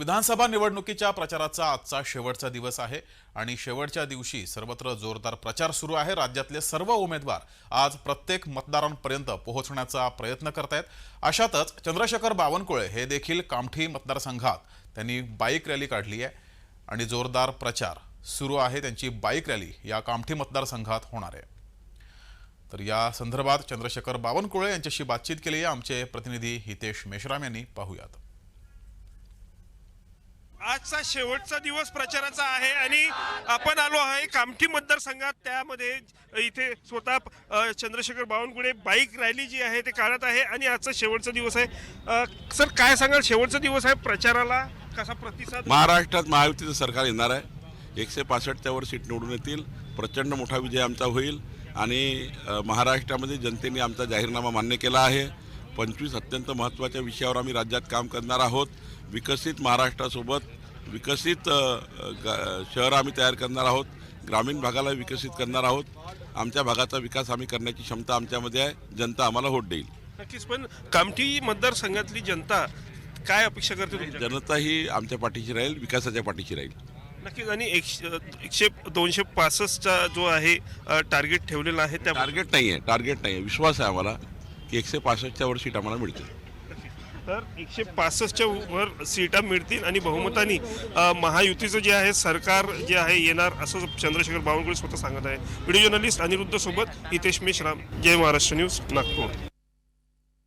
विधानसभा निवडणुकीच्या प्रचाराचा आजचा शेवटचा दिवस आहे आणि शेवटच्या दिवशी सर्वत्र जोरदार प्रचार सुरू आहे. राज्यातले सर्व उमेदवार आज प्रत्येक मतदारांपर्यंत पोहोचण्याचा प्रयत्न करतायत. अशातच चंद्रशेखर बावनकुळे हे देखील कामठी मतदारसंघात त्यांनी बाईक रॅली काढली आहे आणि जोरदार प्रचार सुरू आहे. त्यांची बाईक रॅली या कामठी मतदारसंघात होणार आहे. तर या संदर्भात चंद्रशेखर बावनकुळे यांच्याशी बातचीत केली आहे. आमचे प्रतिनिधी हितेश मेश्राम यांनी पाहूयात. आजचा शेवटचा दिवस प्रचाराचा आहे आणि आपण आलो आहे कामठी मतदारसंघात. त्यामध्ये इथे स्वतः चंद्रशेखर बावनकुळे बाईक रॅली जी आहे ते काढत आहे आणि आजचा शेवटचा दिवस आहे. सर काय सांगाल? शेवटचा दिवस आहे प्रचाराला कसा प्रतिसाद? महाराष्ट्रात महायुतीचं सरकार येणार आहे. एकशे पासष्ट त्यावर सीट निवडून येतील. प्रचंड मोठा विजय आमचा होईल. आणि महाराष्ट्रामध्ये जनतेने आमचा जाहीरनामा मान्य केला आहे. पंचवीस अत्यंत महत्त्वाच्या विषयावर आम्ही राज्यात काम करणार आहोत. विकसित महाराष्ट्रासोबत विकसित शहरं आम्ही तयार करणार आहोत. ग्रामीण भागाला विकसित करणार आहोत. आमच्या भागाचा विकास आम्ही करण्याची क्षमता आमच्यामध्ये आहे. जनता आम्हाला व्होट देईल. नक्कीच पण कामठी मतदारसंघातली जनता काय अपेक्षा करते जनता ही आमच्या पाठीशी राहील विकासाच्या पाठीशी राहील. नक्कीच आणि एकशे एकशे दोनशे पासष्टचा जो आहे टार्गेट ठेवलेला आहे त्या टार्गेट नाही आहे टार्गेट नाही आहे विश्वास आहे आम्हाला की एकशे पासष्टच्या वर सीट आम्हाला मिळतील. तर एकशे पासष्टच्या वर सीटा मिळतील आणि बहुमतानी महायुतीचं जे आहे सरकार जे आहे येणार असं चंद्रशेखर बावनकुळे स्वतः सांगत आहे. व्हिडिओ जर्नलिस्ट अनिरुद्ध सोबत हितेश मेश्राम. जय महाराष्ट्र न्यूज नागपूर.